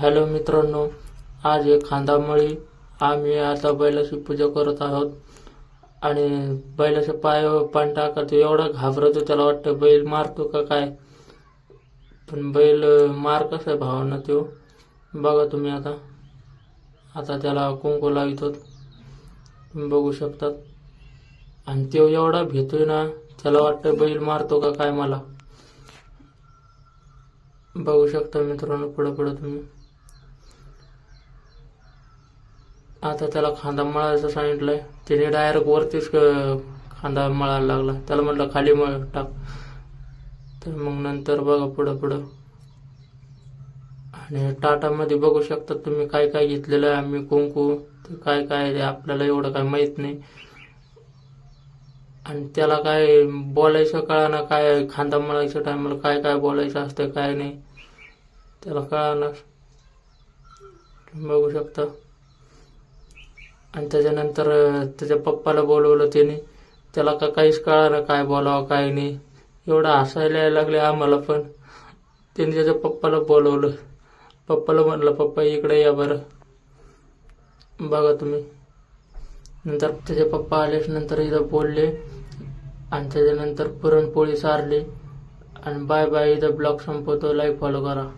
Hello मित्रांनो आज एक खांदामळी. आम्ही आता बैलाची पूजा करत आहोत. आणि बैलाच्या पायावर पान टाकतो एवढा घाबरतो त्याला वाटतं बैल मारतो का काय. पण बैल मार कसा भावना तो. बघा तुम्ही आता. आता त्याला कुंकू लावितो तुम्ही बघू शकतात. आणि तो एवढा भेटतोय ना त्याला वाटतं बैल मारतो का काय मला. बघू शकता मित्रांनो पुढं पुढं तुम्ही. आता त्याला खांदा मळायचं सांगितलंय. त्याने डायरेक्ट वरतीच क- खांदा मळायला लागला. त्याला म्हटलं खाली मळ टाक. तर मग नंतर बघा पुढं पुढं. आणि टाटामध्ये बघू शकता तुम्ही काय काय घेतलेलं आहे. आम्ही कुंकू ते काय काय आपल्याला एवढं काय माहीत नाही. आणि त्याला काय बोलायचं कळाना काय खांदा मळायच्या टायमाला काय काय बोलायचं असतं काय नाही. त्याला कळाना बघू शकता. आणि त्याच्यानंतर त्याच्या पप्पाला बोलवलं त्याने त्याला का काहीच कळालं काय बोलावं काय नाही. एवढं हसायला यायला लागले आम्हाला पण. त्याने त्याच्या पप्पाला बोलवलं. पप्पाला म्हणलं पप्पा इकडे या बरं. बघा तुम्ही. नंतर त्याचे पप्पा आलेच नंतर इथं बोलले. आणि त्याच्यानंतर पुरणपोळी सारली. आणि बाय बाय इथं ब्लॉग संपवतो. लाईक फॉलो करा.